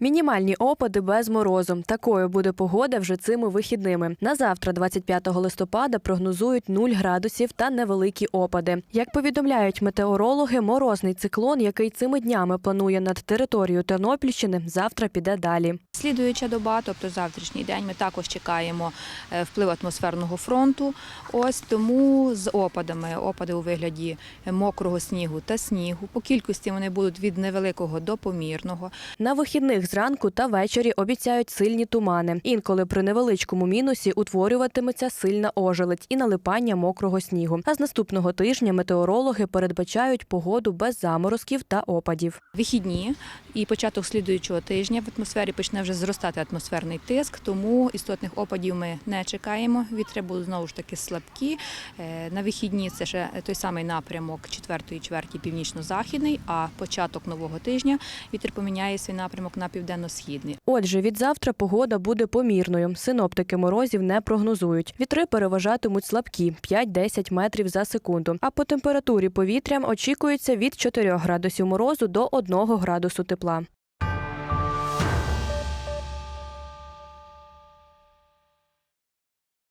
Мінімальні опади без морозу. Такою буде погода вже цими вихідними. На завтра, 25 листопада, прогнозують 0 градусів та невеликі опади. Як повідомляють метеорологи, морозний циклон, який цими днями планує над територією Тернопільщини, завтра піде далі. Слідуюча доба, тобто завтрашній день, ми також чекаємо е, вплив атмосферного фронту. Ось тому з опадами, опади у вигляді мокрого снігу та снігу. По кількості вони будуть від невеликого до помірного. На вихідних зранку та ввечері обіцяють сильні тумани. Інколи при невеличкому мінусі утворюватиметься сильна ожеледь і налипання мокрого снігу. А з наступного тижня метеорологи передбачають погоду без заморозків та опадів. Вихідні і початок слідуючого тижня в атмосфері почне вже зростати атмосферний тиск, тому істотних опадів ми не чекаємо. Вітри будуть знову ж таки слабкі. Е, На вихідні це ще той самий напрямок 4 чверті північно-західний, а початок нового тижня вітер поміняє свій напрямок на південно-східний. Отже, від завтра погода буде помірною. Синоптики морозів не прогнозують. Вітри переважатимуть слабкі 5-10 метрів за секунду. А по температурі повітря очікується від 4 градусів морозу до 1 градусу тепла.